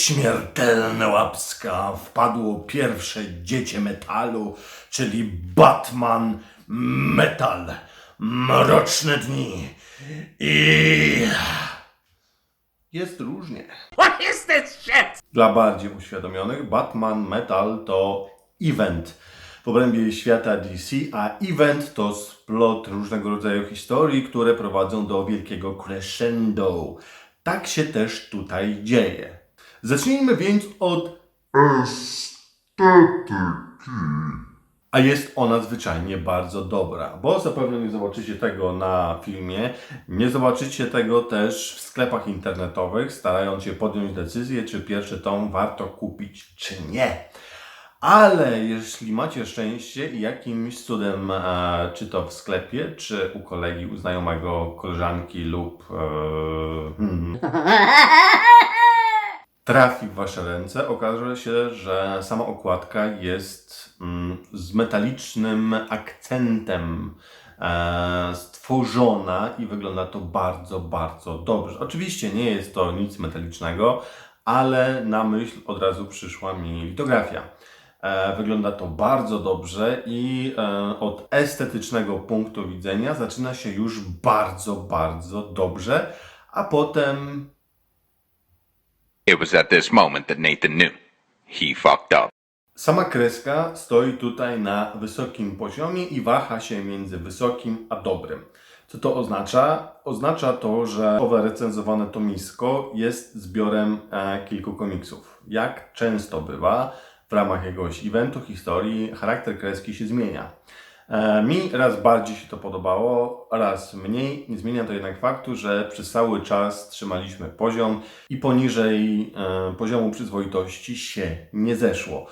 śmiertelne łapska wpadło pierwsze dziecię metalu, czyli Batman Metal. Mroczne dni. I jest różnie. What is this shit? Dla bardziej uświadomionych, Batman Metal to event w obrębie świata DC, a event to splot różnego rodzaju historii, które prowadzą do wielkiego crescendo. Tak się też tutaj dzieje. Zacznijmy więc od a jest ona zwyczajnie bardzo dobra, bo zapewne nie zobaczycie tego na filmie, nie zobaczycie tego też w sklepach internetowych, starając się podjąć decyzję, czy pierwszy tom warto kupić, czy nie. Ale jeśli macie szczęście i jakimś cudem, e, czy to w sklepie, czy u kolegi, u znajomego, koleżanki lub e, hmm, trafi w Wasze ręce, okaże się, że sama okładka jest mm, z metalicznym akcentem e, stworzona i wygląda to bardzo, bardzo dobrze. Oczywiście nie jest to nic metalicznego, ale na myśl od razu przyszła mi litografia. E, Wygląda to bardzo dobrze i e, od estetycznego punktu widzenia zaczyna się już bardzo, bardzo dobrze, a potem It was at this moment that Nathan knew. He fucked up. Sama kreska stoi tutaj na wysokim poziomie i waha się między wysokim a dobrym. Co to oznacza? Oznacza to, że owe recenzowane tomisko jest zbiorem e, kilku komiksów. Jak często bywa, w ramach jakiegoś eventu, historii, charakter kreski się zmienia. E, mi raz bardziej się to podobało, raz mniej. Nie zmienia to jednak faktu, że przez cały czas trzymaliśmy poziom i poniżej e, poziomu przyzwoitości się nie zeszło.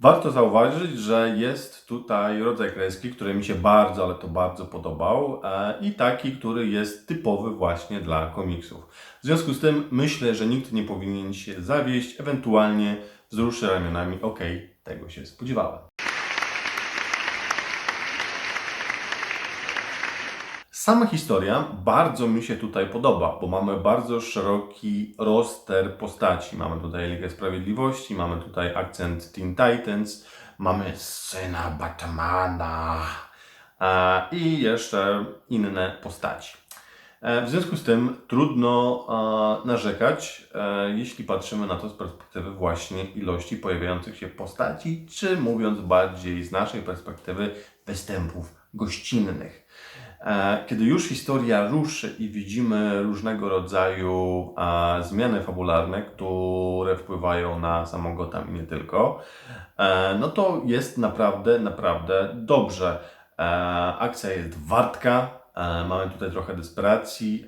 Warto zauważyć, że jest tutaj rodzaj kreski, który mi się bardzo, ale to bardzo podobał e, i taki, który jest typowy właśnie dla komiksów. W związku z tym myślę, że nikt nie powinien się zawieść, ewentualnie wzruszy ramionami, okej, tego się spodziewałem. Sama historia bardzo mi się tutaj podoba, bo mamy bardzo szeroki roster postaci. Mamy tutaj Ligę Sprawiedliwości, mamy tutaj akcent Teen Titans, mamy syna Batmana e, i jeszcze inne postaci. E, W związku z tym trudno e, narzekać, e, jeśli patrzymy na to z perspektywy właśnie ilości pojawiających się postaci, czy mówiąc bardziej z naszej perspektywy występów gościnnych. E, Kiedy już historia ruszy i widzimy różnego rodzaju e, zmiany fabularne, które wpływają na samą i nie tylko, e, no to jest naprawdę, naprawdę dobrze. Akcja jest wartka, mamy tutaj trochę desperacji,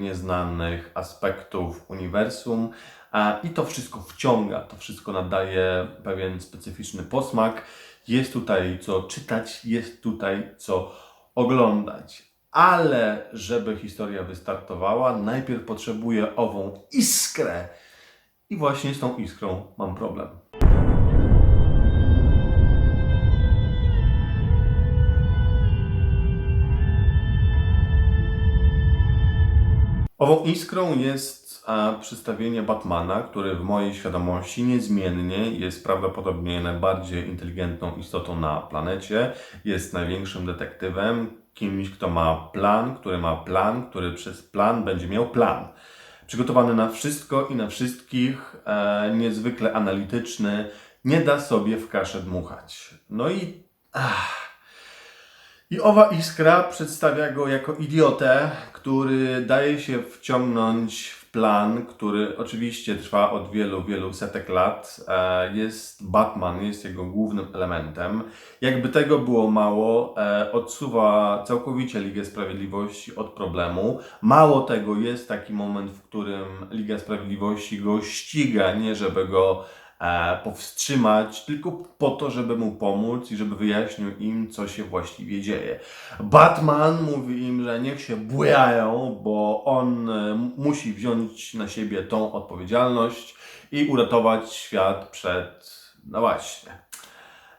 nieznanych aspektów uniwersum i to wszystko wciąga, to wszystko nadaje pewien specyficzny posmak. Jest tutaj co czytać, jest tutaj co oglądać. Ale żeby historia wystartowała, najpierw potrzebuje ową iskrę. I właśnie z tą iskrą mam problem. Ową iskrą jest e, przedstawienie Batmana, który w mojej świadomości niezmiennie jest prawdopodobnie najbardziej inteligentną istotą na planecie. Jest największym detektywem, kimś, kto ma plan, który ma plan, który przez plan będzie miał plan. Przygotowany na wszystko i na wszystkich, e, niezwykle analityczny, nie da sobie w kaszę dmuchać. No i. Ach. I owa iskra przedstawia go jako idiotę, który daje się wciągnąć w plan, który oczywiście trwa od wielu, wielu setek lat. E, Jest Batman, jest jego głównym elementem. Jakby tego było mało, e, odsuwa całkowicie Ligę Sprawiedliwości od problemu. Mało tego, jest taki moment, w którym Liga Sprawiedliwości go ściga, nie żeby go powstrzymać, tylko po to, żeby mu pomóc i żeby wyjaśnił im, co się właściwie dzieje. Batman mówi im, że niech się bujają, bo on e, musi wziąć na siebie tą odpowiedzialność i uratować świat przed, no właśnie.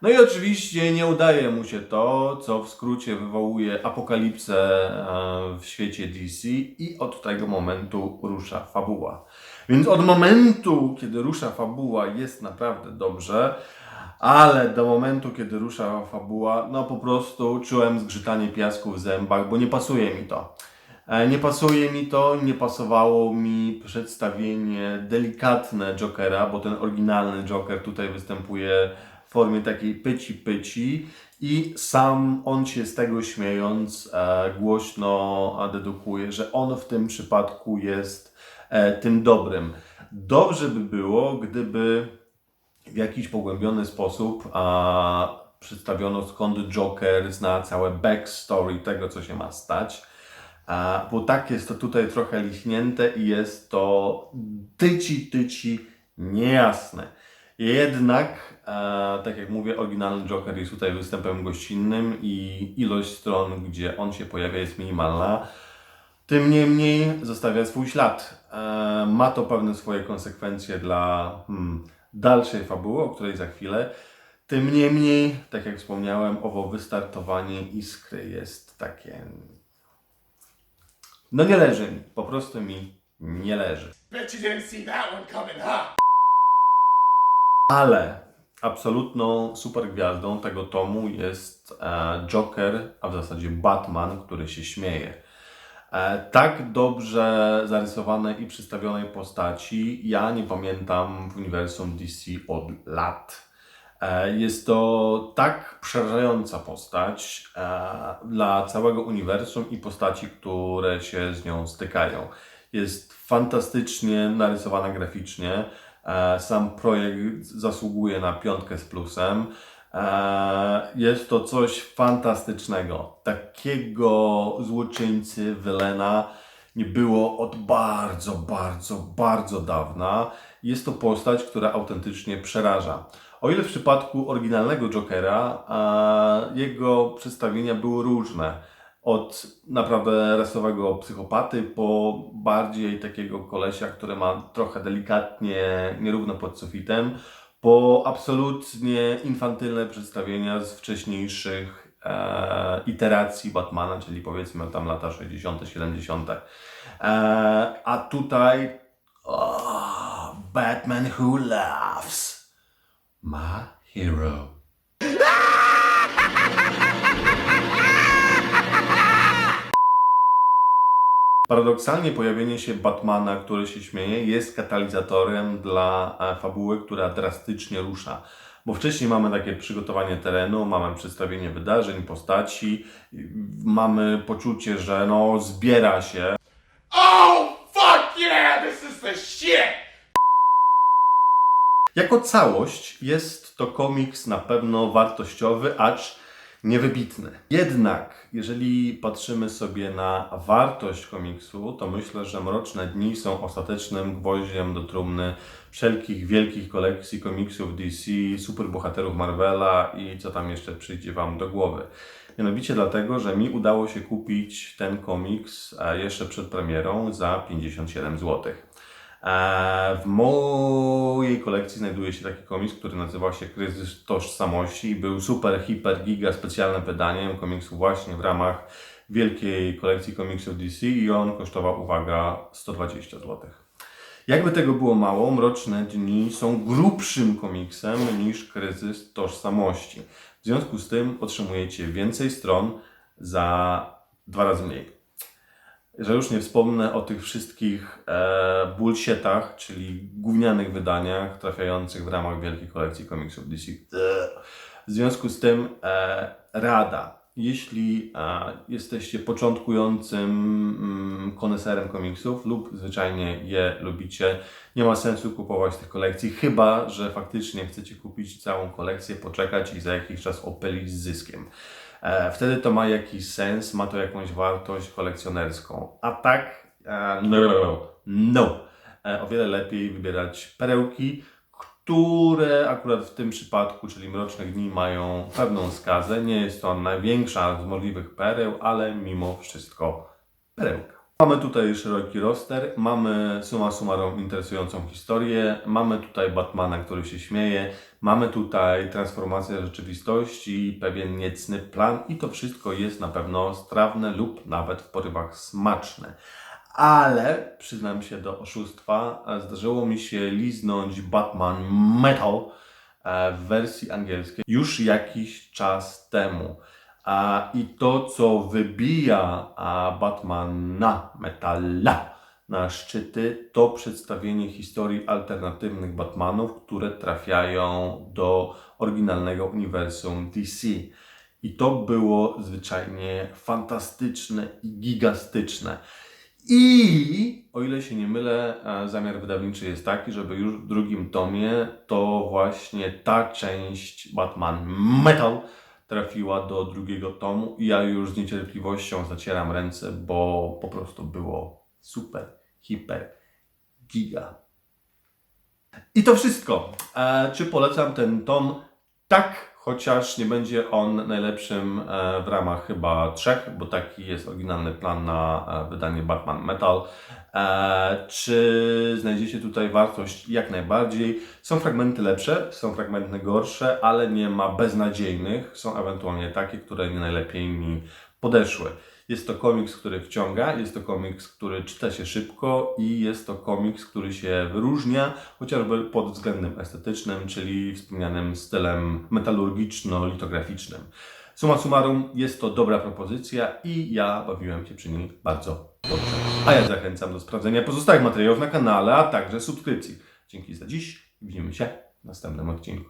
No i oczywiście nie udaje mu się to, co w skrócie wywołuje apokalipsę e, w świecie DC i od tego momentu rusza fabuła. Więc od momentu, kiedy rusza fabuła, jest naprawdę dobrze, ale do momentu, kiedy rusza fabuła, no po prostu czułem zgrzytanie piasku w zębach, bo nie pasuje mi to. E, Nie pasuje mi to, nie pasowało mi przedstawienie delikatne Jokera, bo ten oryginalny Joker tutaj występuje w formie takiej pyci pyci i sam on się z tego śmiejąc e, głośno dedukuje, że on w tym przypadku jest tym dobrym. Dobrze by było, gdyby w jakiś pogłębiony sposób a, przedstawiono skąd Joker zna całe backstory tego, co się ma stać. A, bo tak jest to tutaj trochę lichnięte i jest to tyci, tyci niejasne. Jednak, e, tak jak mówię, oryginalny Joker jest tutaj występem gościnnym i ilość stron, gdzie on się pojawia jest minimalna. Tym niemniej zostawia swój ślad. E, ma to pewne swoje konsekwencje dla hmm, dalszej fabuły, o której za chwilę. Tym niemniej, tak jak wspomniałem, owo wystartowanie iskry jest takie. No nie leży mi, po prostu mi nie leży. Bet you didn't see that one coming, huh? Ale absolutną super gwiazdą tego tomu jest e, Joker, a w zasadzie Batman, który się śmieje. E, tak dobrze zarysowanej i przedstawionej postaci ja nie pamiętam w uniwersum DC od lat. E, Jest to tak przerażająca postać e, dla całego uniwersum i postaci, które się z nią stykają. Jest fantastycznie narysowana graficznie. Sam projekt zasługuje na piątkę z plusem. E, Jest to coś fantastycznego. Takiego złoczyńcy, wylena nie było od bardzo, bardzo, bardzo dawna. Jest to postać, która autentycznie przeraża. O ile w przypadku oryginalnego Jokera e, jego przedstawienia były różne. Od naprawdę rasowego psychopaty po bardziej takiego kolesia, który ma trochę delikatnie nierówno pod sufitem, po absolutnie infantylne przedstawienia z wcześniejszych e, iteracji Batmana, czyli powiedzmy tam lata 60., 70. E, a tutaj o, Batman Who Laughs. My hero. Paradoksalnie pojawienie się Batmana, który się śmieje, jest katalizatorem dla e, fabuły, która drastycznie rusza. Bo wcześniej mamy takie przygotowanie terenu, mamy przedstawienie wydarzeń, postaci, mamy poczucie, że no zbiera się, Oh, fuck yeah, this is the shit! Jako całość jest to komiks na pewno wartościowy, acz niewybitny. Jednak, jeżeli patrzymy sobie na wartość komiksu, to myślę, że Mroczne Dni są ostatecznym gwoździem do trumny wszelkich wielkich kolekcji komiksów DC, superbohaterów Marvela i co tam jeszcze przyjdzie Wam do głowy. Mianowicie dlatego, że mi udało się kupić ten komiks e, jeszcze przed premierą za 57 złotych. E, W mojej kolekcji znajduje się taki komiks, który nazywał się Kryzys Tożsamości był super, hiper, giga specjalnym wydaniem komiksu właśnie w ramach wielkiej kolekcji komiksów DC i on kosztował, uwaga, 120 zł. Jakby tego było mało, Mroczne Dni są grubszym komiksem niż Kryzys Tożsamości. W związku z tym otrzymujecie więcej stron za dwa razy mniej że już nie wspomnę o tych wszystkich e, bullshitach, czyli gównianych wydaniach trafiających w ramach wielkiej kolekcji komiksów DC. W związku z tym e, rada, jeśli e, jesteście początkującym mm, koneserem komiksów lub zwyczajnie je lubicie, nie ma sensu kupować tych kolekcji, chyba że faktycznie chcecie kupić całą kolekcję, poczekać i za jakiś czas opylić z zyskiem. E, Wtedy to ma jakiś sens, ma to jakąś wartość kolekcjonerską. A tak, e, no, no. E, O wiele lepiej wybierać perełki, które akurat w tym przypadku, czyli Mroczne Dni, mają pewną skazę. Nie jest to największa z możliwych pereł, ale mimo wszystko perełka. Mamy tutaj szeroki roster, mamy summa summarum interesującą historię, mamy tutaj Batmana, który się śmieje, mamy tutaj transformację rzeczywistości, pewien niecny plan i to wszystko jest na pewno strawne lub nawet w porywach smaczne. ale przyznam się do oszustwa, zdarzyło mi się liznąć Batman Metal e, w wersji angielskiej już jakiś czas temu. A, I to, co wybija Batmana Metalla na szczyty, to przedstawienie historii alternatywnych Batmanów, które trafiają do oryginalnego uniwersum DC. I to było zwyczajnie fantastyczne i gigastyczne. I o ile się nie mylę, e, zamiar wydawniczy jest taki, żeby już w drugim tomie to właśnie ta część Batman Metal trafiła do drugiego tomu i ja już z niecierpliwością zacieram ręce, bo po prostu było super, hiper, giga. I to wszystko. E, czy polecam ten tom? Tak, chociaż nie będzie on najlepszym e, w ramach chyba trzech, bo taki jest oryginalny plan na e, wydanie Batman Metal. E, czy znajdziecie tutaj wartość? Jak najbardziej. Są fragmenty lepsze, są fragmenty gorsze, ale nie ma beznadziejnych. Są ewentualnie takie, które nie najlepiej mi podeszły. Jest to komiks, który wciąga, jest to komiks, który czyta się szybko i jest to komiks, który się wyróżnia chociażby pod względem estetycznym, czyli wspomnianym stylem metalurgiczno-litograficznym. Summa summarum, jest to dobra propozycja i ja bawiłem się przy niej bardzo dobrze. A ja zachęcam do sprawdzenia pozostałych materiałów na kanale, a także subskrypcji. Dzięki za dziś widzimy się w następnym odcinku.